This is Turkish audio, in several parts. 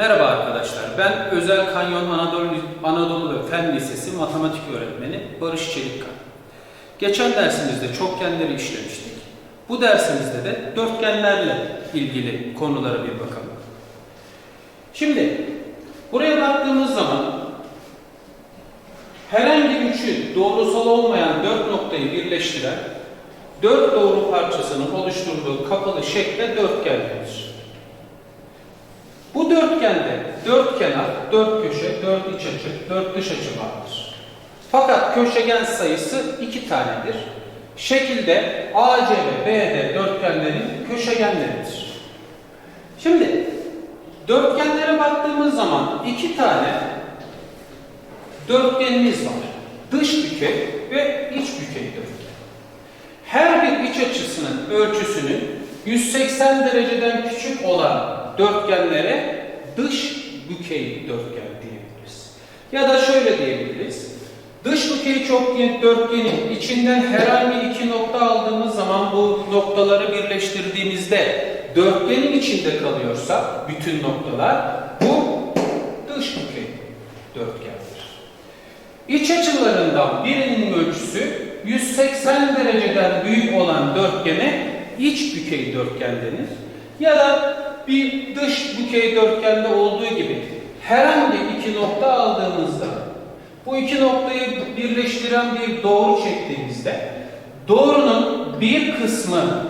Merhaba arkadaşlar, ben Özel Kanyon Anadolu, Anadolu ve Fen Lisesi matematik öğretmeni Barış Çelikkan. Geçen dersimizde çokgenleri işlemiştik. Bu dersimizde de dörtgenlerle ilgili konulara bir bakalım. Şimdi buraya baktığımız zaman herhangi üçü doğrusal olmayan dört noktayı birleştiren dört doğru parçasının oluşturduğu kapalı şekle dörtgen denir. Bu dörtgende dört kenar, dört köşe, dört iç açı, dört dış açı vardır. Fakat köşegen sayısı iki tanedir. Şekilde AC ve BD dörtgenlerin köşegenleridir. Şimdi dörtgenlere baktığımız zaman iki tane dörtgenimiz var. Dış bükey ve iç bükey dörtgen. Her bir iç açısının ölçüsünün 180 dereceden küçük olan dörtgenlere dış bükey dörtgen diyebiliriz. Ya da şöyle diyebiliriz. Dış bükey çokgen dörtgenin içinden herhangi iki nokta aldığımız zaman bu noktaları birleştirdiğimizde dörtgenin içinde kalıyorsa bütün noktalar bu dış bükey dörtgendir. İç açılarından birinin ölçüsü 180 dereceden büyük olan dörtgene iç bükey dörtgen denir. Ya da bir dış bükey dörtgende olduğu gibi herhangi iki nokta aldığımızda bu iki noktayı birleştiren bir doğru çektiğimizde doğrunun bir kısmı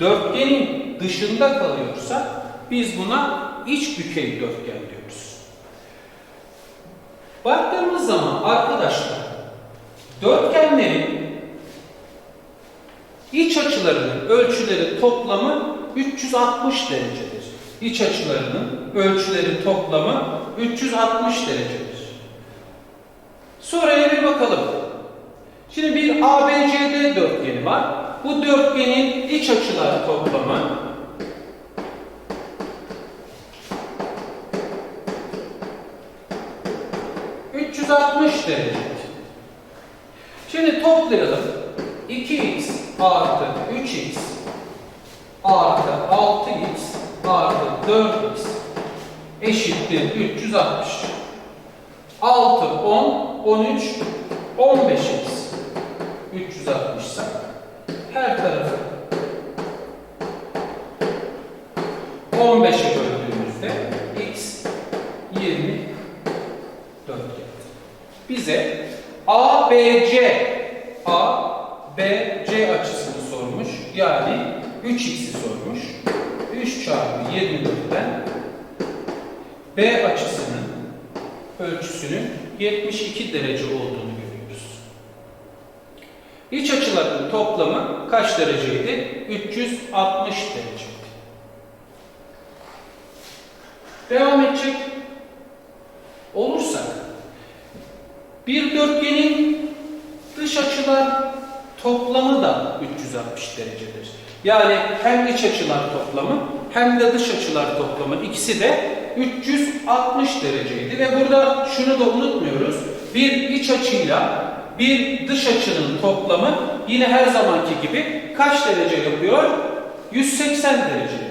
dörtgenin dışında kalıyorsa biz buna iç bükey dörtgen diyoruz. Baktığımız zaman arkadaşlar dörtgenlerin iç açılarının ölçüleri toplamı 360 derecedir. İç açılarının ölçüleri toplamı 360 derecedir. Soruya bir bakalım. Şimdi bir ABCD dörtgeni var. Bu dörtgenin iç açıları toplamı ...360 derece. Şimdi toplayalım. 2x artı 3x artı 6x artı 4x eşittir 360. 6, 10, 13, 15x 360 ise her tarafı 15'e böldüğümüzde x 24 gelir. Bize ABC A, B, C açısını sormuş. Yani 3x'i sormuş. 3 çarpı 24'ten B açısının ölçüsünün 72 derece olduğunu görüyoruz. İç açıların toplamı kaç dereceydi? 360 dereceydi. Devam edecek olursak bir dörtgenin dış açılar toplamı da 360 derecedir. Yani hem iç açılar toplamı hem de dış açılar toplamı ikisi de 360 dereceydi ve burada şunu da unutmuyoruz. Bir iç açıyla bir dış açının toplamı yine her zamanki gibi kaç derece yapıyor? 180 derece.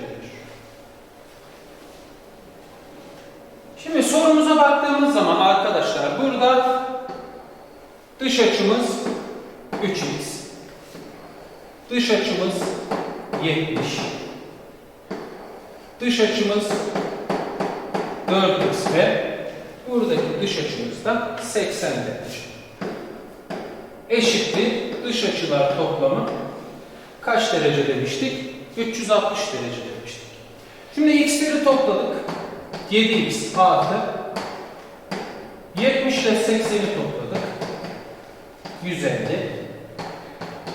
Şimdi sorumuza baktığımız zaman arkadaşlar burada dış açımız 3x. Dış açımız 70. Dış açımız 4x ve buradaki dış açımız da 80 derece. Eşittir dış açılar toplamı kaç derece demiştik? 360 derece demiştik. Şimdi x'leri topladık. 7x artı 70 ile 80'i topladık. 150.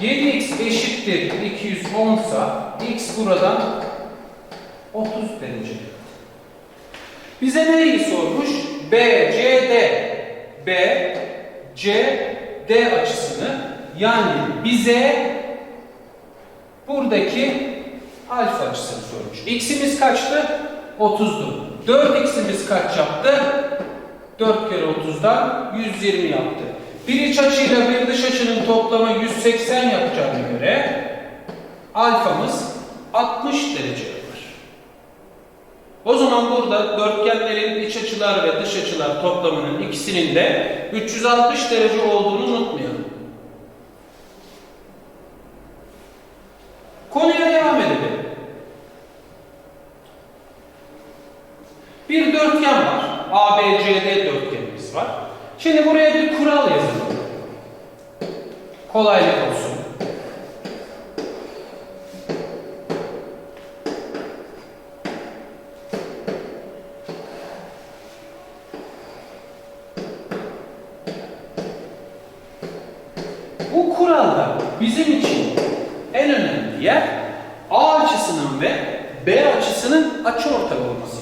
7x eşittir 210 sa x buradan 30 derece. Bize neyi sormuş? B, C, D. B, C, D açısını yani bize buradaki alfa açısını sormuş. X'imiz kaçtı? 30'du. 4x'imiz kaç yaptı? 4 kere 30'dan 120 yaptı. Bir iç açıyla bir dış açının toplamı 180 yapacağına göre alfamız 60 derece yapar. O zaman burada dörtgenlerin iç açılar ve dış açılar toplamının ikisinin de 360 derece olduğunu unutmayalım. Konuya devam edelim. Bir dörtgen var. ABCD dörtgenimiz var. Şimdi buraya bir kural yazalım. Kolaylık olsun. Bu kuralda bizim için en önemli yer A açısının ve B açısının açıortay olması gerekiyor.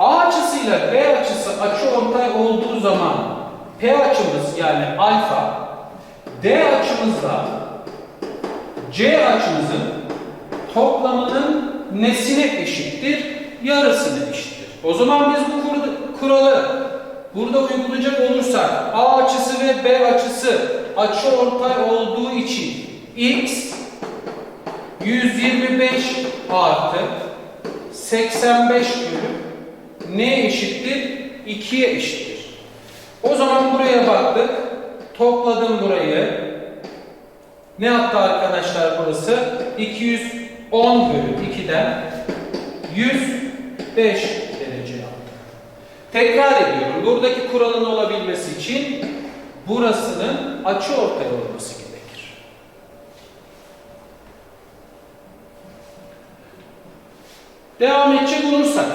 A açısıyla B açısı açıortay olduğu zaman P açımız yani alfa D açımızla C açımızın toplamının nesine eşittir? Yarısına eşittir. O zaman biz bu kur- kuralı burada uygulayacak olursak A açısı ve B açısı açıortay olduğu için x 125 artı 85 bölü neye eşittir? 2'ye eşittir. O zaman buraya baktık. Topladım burayı. Ne yaptı arkadaşlar burası? 210 bölü 2'den 105 derece yaptı. Tekrar ediyorum. Buradaki kuralın olabilmesi için burasının açı ortay olması gerekir. Devam edecek olursak.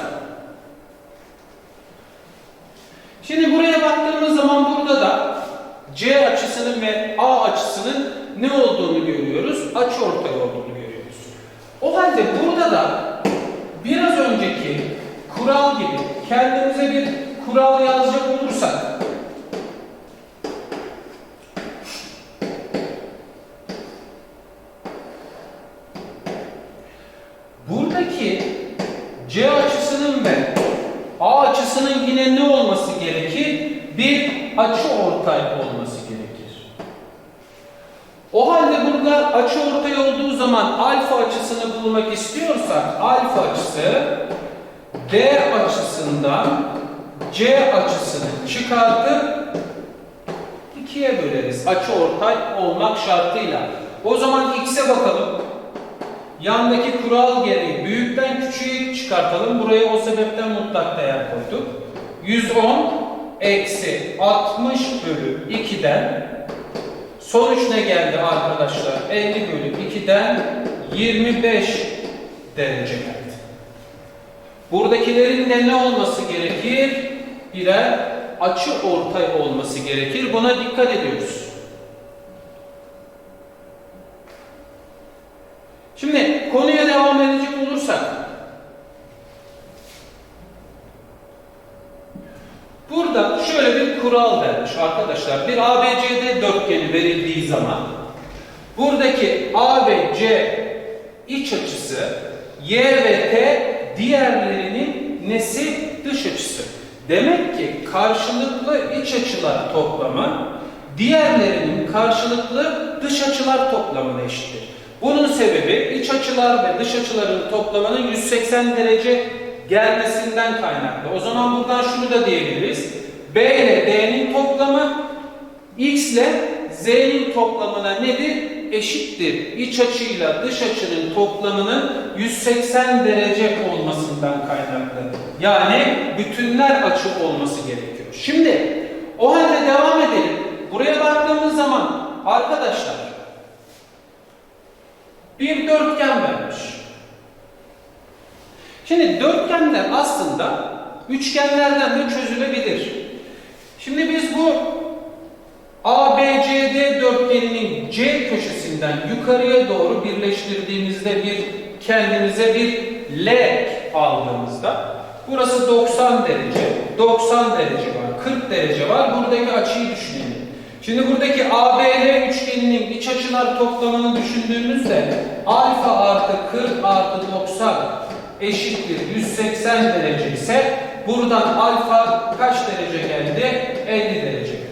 Şimdi buraya baktığımız zaman burada da C açısının ve A açısının ne olduğunu görüyoruz? Açı ortay olduğunu görüyoruz. O halde burada da biraz önceki kural gibi kendimize bir kural yazacak olursak buradaki C açısının ve A açısının yine ne? Bir açı ortay olması gerekir. O halde burada açı ortay olduğu zaman alfa açısını bulmak istiyorsak alfa açısı D açısından C açısını çıkartıp ikiye böleriz. Açı ortay olmak şartıyla. O zaman x'e bakalım. Yandaki kural gereği büyükten küçüğe çıkartalım. Buraya o sebepten mutlak değer koyduk. 110 eksi 60 bölü 2'den sonuç ne geldi arkadaşlar? 50 bölü 2'den 25 derece geldi. Buradakilerin de ne olması gerekir? Birer açı ortay olması gerekir. Buna dikkat ediyoruz. Şimdi konuya devam edecek olursak Burada şöyle bir kural vermiş arkadaşlar. Bir ABCD dörtgeni verildiği zaman buradaki A ve C iç açısı Y ve T diğerlerinin nesi dış açısı. Demek ki karşılıklı iç açılar toplamı diğerlerinin karşılıklı dış açılar toplamına eşittir. Bunun sebebi iç açılar ve dış açıların toplamının 180 derece gelmesinden kaynaklı. O zaman buradan şunu da diyebiliriz. B ile D'nin toplamı X ile Z'nin toplamına nedir? Eşittir. İç açıyla dış açının toplamının 180 derece olmasından kaynaklı. Yani bütünler açı olması gerekiyor. Şimdi o halde devam edelim. Buraya baktığımız zaman arkadaşlar bir dörtgen vermiş. Şimdi dörtgenler aslında üçgenlerden de çözülebilir. Şimdi biz bu ABCD dörtgeninin C köşesinden yukarıya doğru birleştirdiğimizde bir kendimize bir L aldığımızda burası 90 derece, 90 derece var, 40 derece var. Buradaki açıyı düşünelim. Şimdi buradaki ABL üçgeninin iç açılar toplamını düşündüğümüzde alfa artı 40 artı 90 eşittir 180 derece ise buradan alfa kaç derece geldi? 50 derece.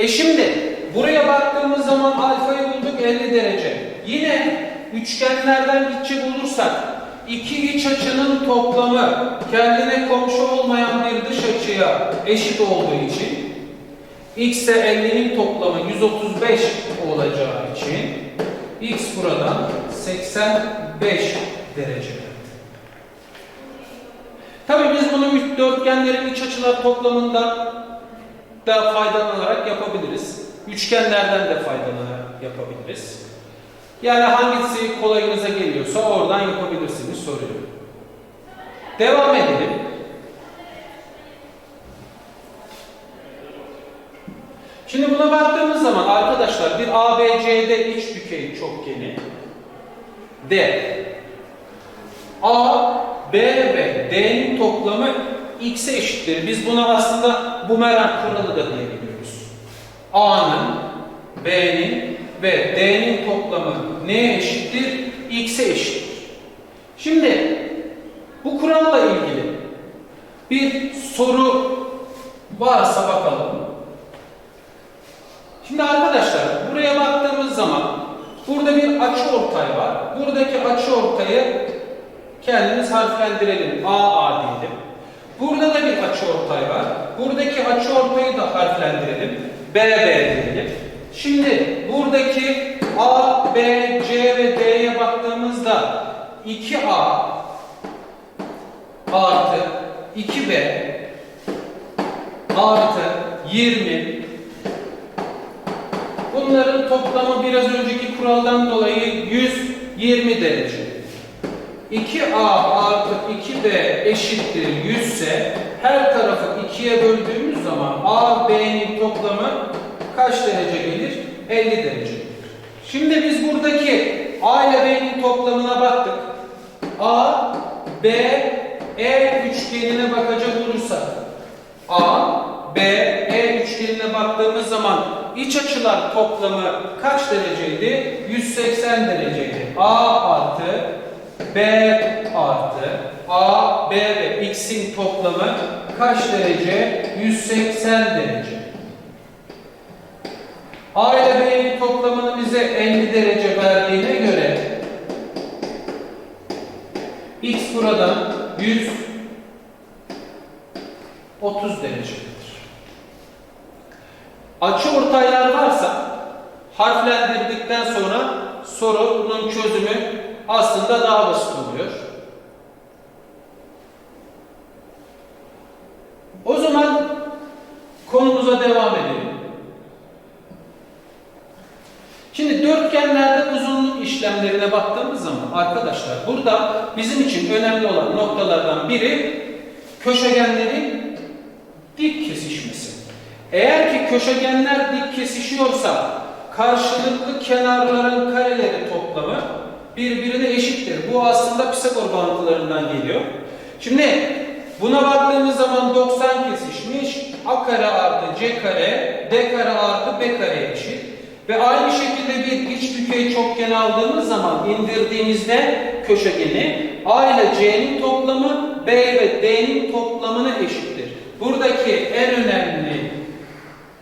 E şimdi buraya baktığımız zaman alfayı bulduk 50 derece. Yine üçgenlerden gidecek olursak iki iç açının toplamı kendine komşu olmayan bir dış açıya eşit olduğu için x ise 50'nin toplamı 135 olacağı için x buradan 85 derece. Tabii biz bunu dörtgenlerin iç açılar toplamından da faydalanarak yapabiliriz. Üçgenlerden de faydalanarak yapabiliriz. Yani hangisi kolayınıza geliyorsa oradan yapabilirsiniz soruyorum. Devam edelim. Şimdi buna baktığımız zaman arkadaşlar bir ABCD iç bükey çokgeni D A, B ve D'nin toplamı X'e eşittir. Biz buna aslında bumerang kuralı da diyebiliyoruz. A'nın, B'nin ve D'nin toplamı neye eşittir? X'e eşittir. Şimdi bu kuralla ilgili bir soru varsa bakalım. Şimdi arkadaşlar buraya baktığımız zaman burada bir açı ortay var. Buradaki açı ortayı kendimiz harflendirelim. A A diyelim. Burada da bir açı ortay var. Buradaki açı ortayı da harflendirelim. B B diyelim. Şimdi buradaki A, B, C ve D'ye baktığımızda 2A artı 2B artı 20 Bunların toplamı biraz önceki kuraldan dolayı 120 derece. 2A artı 2B eşittir 100 ise her tarafı 2'ye böldüğümüz zaman A, B'nin toplamı kaç derece gelir? 50 derece. Şimdi biz buradaki A ile B'nin toplamına baktık. A, B, E üçgenine bakacak olursak A, B, E üçgenine baktığımız zaman iç açılar toplamı kaç dereceydi? 180 dereceydi. A artı B artı A, B ve X'in toplamı kaç derece? 180 derece. A ile B'nin toplamını bize 50 derece verdiğine göre X buradan 130 derecedir. Açı ortaylar varsa harflendirdikten sonra sorunun çözümü aslında daha basit oluyor. O zaman konumuza devam edelim. Şimdi dörtgenlerde uzunluk baktığımız zaman arkadaşlar burada bizim için önemli olan noktalardan biri köşegenlerin dik kesişmesi. Eğer ki köşegenler dik kesişiyorsa karşılıklı kenarların kareleri toplamı birbirine eşittir. Bu aslında Pisagor bağıntılarından geliyor. Şimdi buna baktığımız zaman 90 kesişmiş. A kare artı C kare, D kare artı B kare eşit. Ve aynı şekilde bir iç bükey çokgen aldığımız zaman indirdiğimizde köşegeni A ile C'nin toplamı B ve D'nin toplamına eşittir. Buradaki en önemli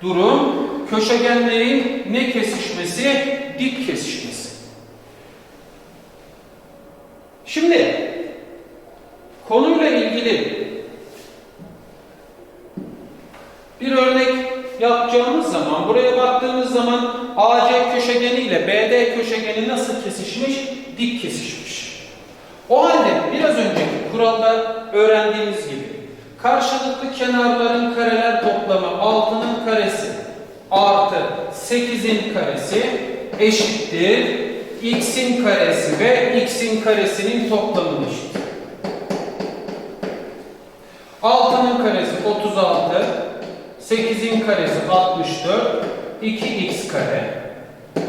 durum köşegenlerin ne kesişmesi? Dik kesişmesi. Şimdi konuyla ilgili bir örnek yapacağımız zaman buraya baktığımız zaman AC köşegeni ile BD köşegeni nasıl kesişmiş? Dik kesişmiş. O halde biraz önceki kuralda öğrendiğimiz gibi karşılıklı kenarların kareler toplamı 6'nın karesi artı 8'in karesi eşittir x'in karesi ve x'in karesinin toplamını eşit. 6'nın karesi 36, 8'in karesi 64, 2x kare,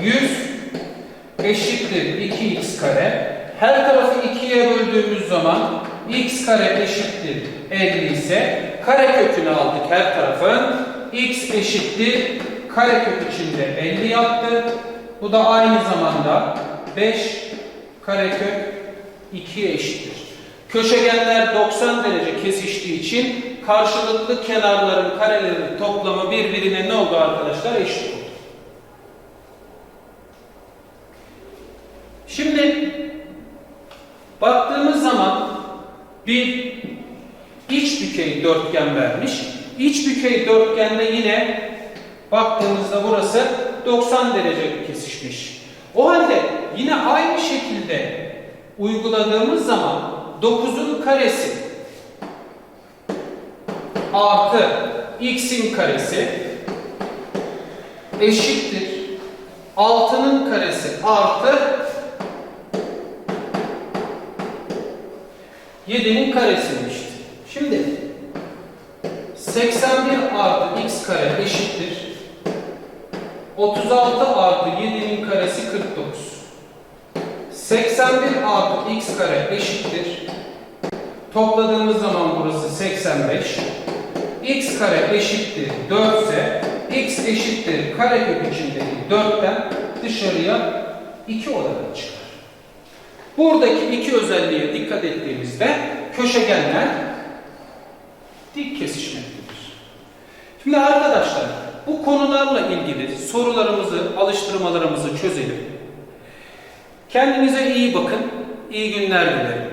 100 eşittir 2x kare. Her tarafı 2'ye böldüğümüz zaman x kare eşittir 50 ise kare kökünü aldık her tarafın. x eşittir karekök içinde 50 yaptı. Bu da aynı zamanda 5 karekök 2'ye eşittir. Köşegenler 90 derece kesiştiği için karşılıklı kenarların karelerinin toplamı birbirine ne oldu arkadaşlar? Eşit oldu. Şimdi baktığımız zaman bir iç bükey dörtgen vermiş. İç bükey dörtgende yine baktığımızda burası 90 derece kesişmiş. O halde yine aynı şekilde uyguladığımız zaman 9'un karesi artı x'in karesi eşittir 6'nın karesi artı 7'nin karesiymişti. Şimdi 81 artı x kare eşittir 36 artı 7'nin karesi 49. 81 artı x kare eşittir. Topladığımız zaman burası 85. x kare eşittir 4 ise x eşittir karekök içindeki 4'ten dışarıya 2 olarak çıkar. Buradaki iki özelliğe dikkat ettiğimizde köşegenler dik kesişmektedir. Şimdi arkadaşlar bu konularla ilgili sorularımızı, alıştırmalarımızı çözelim. Kendinize iyi bakın, iyi günler dilerim.